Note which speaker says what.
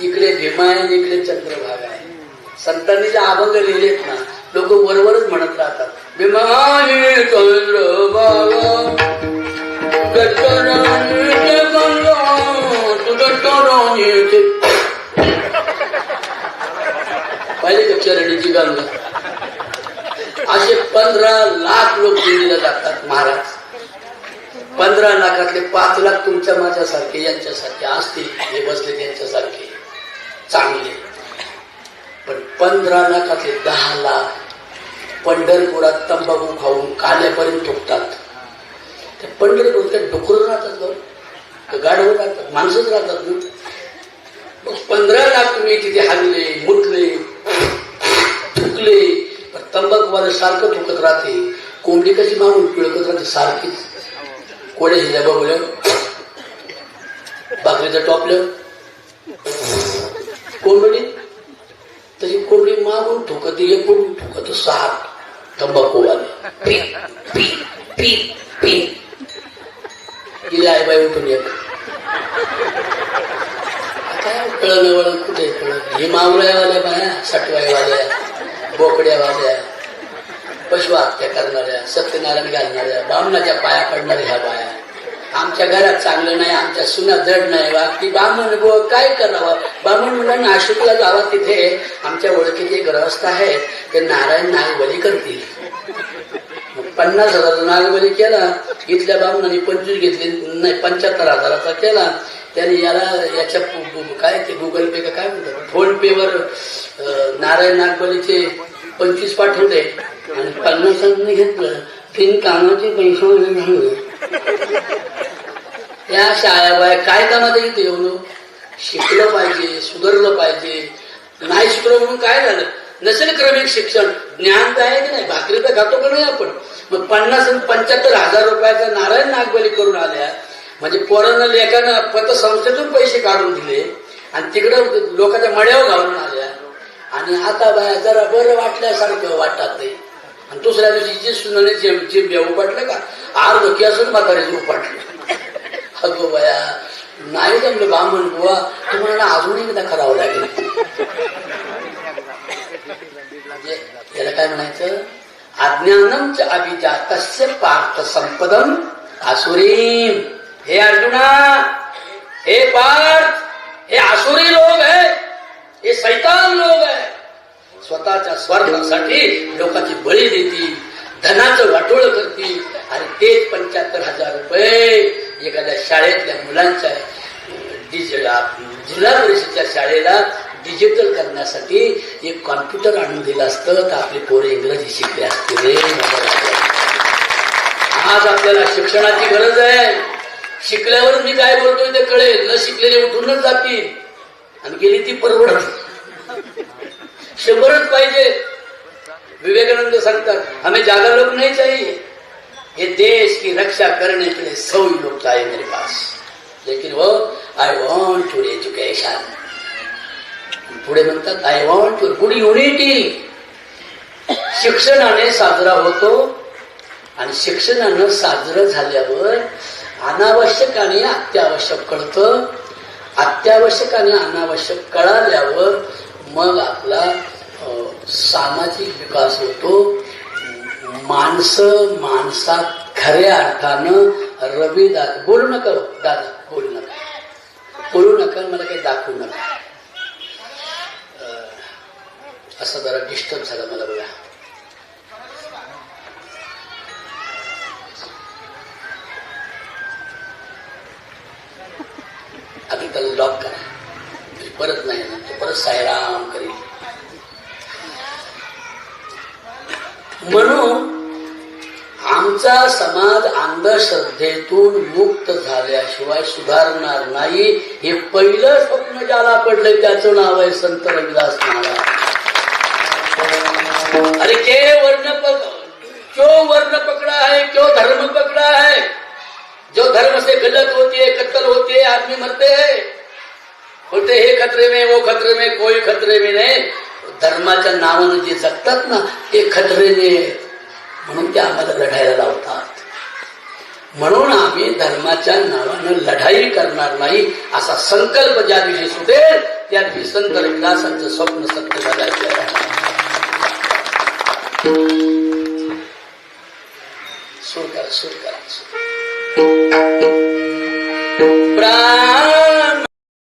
Speaker 1: इकडे भीमा आहे आणि इकडे चंद्रभाग आहे. संतांनी जे अभंग लिहिलेत ना लोक वरवरच म्हणत राहतात. भीमानी चंद्रभागा का चरणीची गंगा असे पंधरा लाख लोक दिल्लीला जातात महाराज. पंधरा लाखातले पाच लाख तुमच्या माझ्यासारखे यांच्यासारखे असतील हे बसले त्यांच्यासारखे चांगले. पण पंधरा लाखातले दहा लाख पंढरपुरात तंबाखू खाऊन काल्यापर्यंत थुकतात. ते पंढरपूर त्या डुकर राहतात बरं? गाढव राहतात? माणसंच राहतात ना? मग पंधरा लाख तुम्ही तिथे हल्ले मुटले थुकले पण तंबाखूवाला सारखं थुकत राहते. कोंबडी कशी मागून पिळकत राहते सारखीच. कोड्या शिजा बघल्या बाकरीचं टॉपलं? कोंबडी तरी कोंबडी मागून ठोकत हे पडून ठोकत सार तंबाखूवाले. पी पी पी पी. आई बाई उठून येत काय कळलं वळण कुठे कळलं हे मावळ्यावाल्या बाया सटवाईवाल्या बोकड्यावाल्या पशु हत्या करणाऱ्या सत्यनारायण घालणाऱ्या बामणाच्या पाया पडणाऱ्या ह्या बाया. आमच्या घरात चांगलं नाही आमच्या सुना जड नाही वागती बामण बुवा काय करावं? बामण म्हणलं नाशिकला जावा तिथे. आमच्या ओळखीचे ग्रहस्थ आहेत. ते नारायण नागबली करतील. पन्नास हजार नागबली केला. इथल्या बामणाने पंचवीस घेतली नाही पंच्याहत्तर हजाराचा केला. त्याने याला याच्या काय ते गुगल पे का काय म्हणतात? फोन पे वर नारायण नागबलीचे पंचवीस पाठवले. आणि पन्नासांनी घेतलं. तीन कामाचे पैसे या त्या शाळा बाय काय कामात येते येऊन शिकलं पाहिजे सुधारलं पाहिजे. नाही शिकलो म्हणून काय झालं? नसेल क्रमिक शिक्षण. ज्ञान तर आहे की नाही? भाकरी तर खातो का नाही आपण? मग पन्नास आणि पंच्याहत्तर हजार रुपयाचा नारायण नागबली करून आल्या. म्हणजे पोरांना लेखानं पतसंस्थेतून पैसे काढून दिले. आणि तिकडं लोकांच्या मड्यावर घालून आल्या. आणि आता बाया जरा बरं वाटल्यासारखं वाटतात ते. आणि दुसऱ्या दिवशी जे सुनाने जे जे बेव पडलं का? अर्ध असून म्हाताऱ्याचे उपटलं. अगो बया. नाही जमलं बामण बुवा तुम्हाला अजून एकदा करावं लागेल. म्हणजे याला काय म्हणायचं? अज्ञानम च अभिजातस्य पार्थ संपदम आसुरीम हे अर्जुना हे पार्थ हे आसुरी लोक आहे हे सैतान लोक आहे स्वतःच्या स्वार्थासाठी लोकांची बळी देतील धनाचं वाटोळ करतील. आणि तेच पंच्याहत्तर हजार रुपये एखाद्या शाळेतल्या मुलांच्या जिल्हा परिषदच्या शाळेला डिजिटल करण्यासाठी एक कॉम्प्युटर आणून दिलं असतं. तर आपली पोरे इंग्रजी शिकले असते रे आज आपल्याला शिक्षणाची गरज आहे. शिकल्यावर मी काय बोलतोय ते कळेल. न शिकलेले उठूनच जातील. आणि गेली ती परवडत. शंभरच पाहिजे. विवेकानंद सांगतात आम्ही जागा लोग नहीं चाहिए ये देश की रक्षा करने के लिए सौ लोग चाहिए मेरे पास। लेकिन वो आय वॉन्ट टू एज्युकेशन पुढे म्हणतात I want to good unity शिक्षणाने साजरा होतो आणि शिक्षणानं साजरं झाल्यावर अनावश्यक आणि अत्यावश्यक कळतं। अत्यावश्यक आणि अनावश्यक कळाल्यावर मग आपला सामाजिक विकास होतो। माणसं माणसात खऱ्या अर्थानं रवी दादा बोलू नका हो, दादा बोलू नका. बोलू नका मला काही दाखवू नका. असं जरा डिस्टर्ब झालं मला बघा. आता त्याला लॉक करा. परत नाही तो परत सायराम करेल. म्हणून आमचा समाज अंधश्रद्धेतून मुक्त झाल्याशिवाय सुधारणार नाही. हे पहिलं स्वप्न ज्याला पडलं त्याचं नाव आहे संत रविदास महाराज. अरे के वर्ण पक क्यों वर्ण पकड़ा है क्यों धर्म पकड़ा है जो धर्म से गलत होती है कत्ल होती है आदमी मरते है। बोलते हे खतरे में वो खतरे में कोई खतरे में नाही। धर्माच्या नावानं जे जगतात ना ते खतरेने म्हणून ते आम्हाला लढायला लावतात. म्हणून आम्ही धर्माच्या नावानं लढाई करणार नाही असा संकल्प ज्या दिवशी सुटे त्या दिवशी संत रविदासांचं स्वप्न सत्य सुरू सुरकार सुरकार सुरकार प्राण